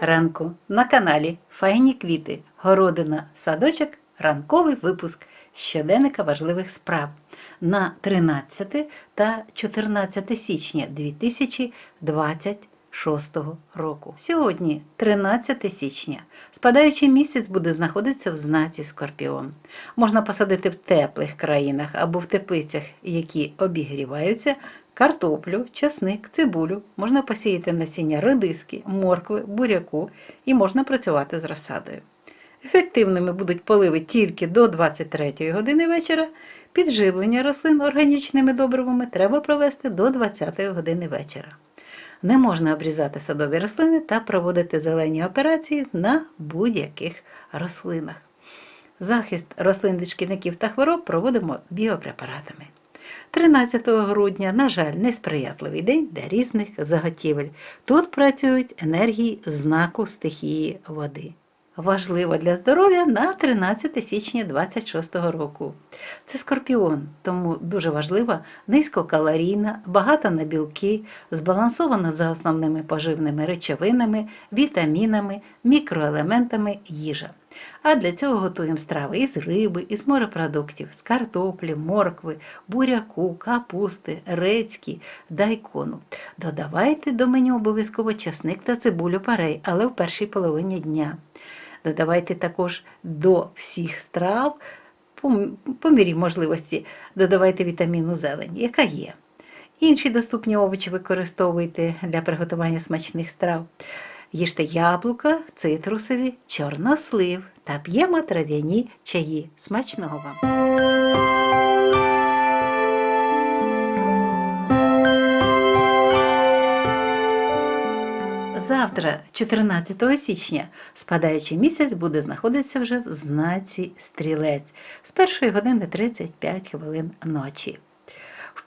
ранку на каналі Файні квіти, городина, садочок, ранковий випуск щоденника важливих справ на 13 та 14 січня 2026 року. Сьогодні, 13 січня, спадаючий місяць буде знаходитися в знаці Скорпіон. Можна посадити в теплих країнах або в теплицях, які обігріваються, картоплю, часник, цибулю, можна посіяти насіння редиски, моркви, буряку і можна працювати з розсадою. Ефективними будуть поливи тільки до 23 години вечора. Підживлення рослин органічними добривами треба провести до 20 години вечора. Не можна обрізати садові рослини та проводити зелені операції на будь-яких рослинах. Захист рослин від шкідників та хвороб проводимо біопрепаратами. 13 грудня, на жаль, несприятливий день для різних заготівель. Тут працюють енергії знаку стихії води. Важливо для здоров'я на 13 січня 26 року. Це скорпіон, тому дуже важлива низькокалорійна, багата на білки, збалансована за основними поживними речовинами, вітамінами, мікроелементами їжа. А для цього готуємо страви із риби, із морепродуктів, з картоплі, моркви, буряку, капусти, редьки, дайкону. Додавайте до меню обов'язково часник та цибулю парей, але в першій половині дня. Додавайте також до всіх страв, по мірі можливості, додавайте вітаміну зелень, яка є. Інші доступні овочі використовуйте для приготування смачних страв. Їжте яблука, цитрусові, чорнослив та п'ємо трав'яні чаї. Смачного вам! Завтра, 14 січня, спадаючий місяць буде знаходитися вже в знаці стрілець з 1 години 35 хвилин ночі.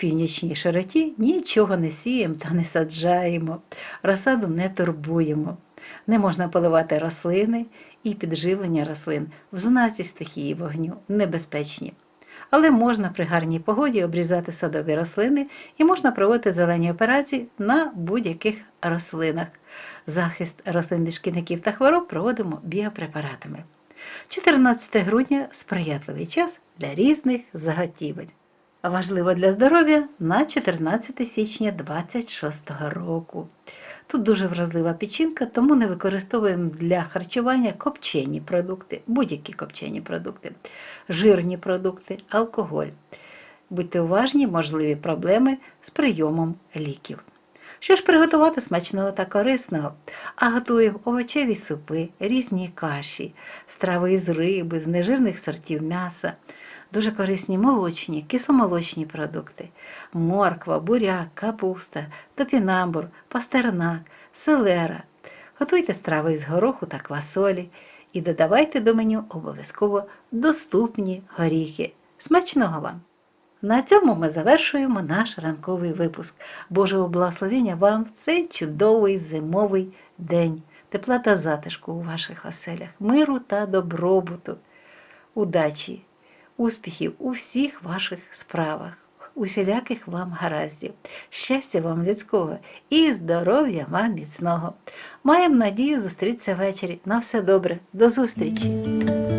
Північній широті нічого не сіємо та не саджаємо, розсаду не турбуємо. Не можна поливати рослини і підживлення рослин в знаці стихії вогню небезпечні. Але можна при гарній погоді обрізати садові рослини і можна проводити зелені операції на будь-яких рослинах. Захист рослин від шкідників та хвороб проводимо біопрепаратами. 14 грудня сприятливий час для різних заготівель. Важливо для здоров'я на 14 січня 26 року. Тут дуже вразлива печінка, тому не використовуємо для харчування копчені продукти, будь-які копчені продукти, жирні продукти, алкоголь. Будьте уважні, можливі проблеми з прийомом ліків. Що ж приготувати смачного та корисного? А готуємо овочеві супи, різні каші, страви із риби, з нежирних сортів м'яса, дуже корисні молочні, кисломолочні продукти, морква, буряк, капуста, топінамбур, пастернак, селера. Готуйте страви із гороху та квасолі і додавайте до меню обов'язково доступні горіхи. Смачного вам! На цьому ми завершуємо наш ранковий випуск. Божого благословення вам в цей чудовий зимовий день, тепла та затишку у ваших оселях, миру та добробуту, удачі, успіхів у всіх ваших справах, усіляких вам гараздів, щастя вам людського і здоров'я вам міцного. Маємо надію зустрітися ввечері. На все добре, до зустрічі!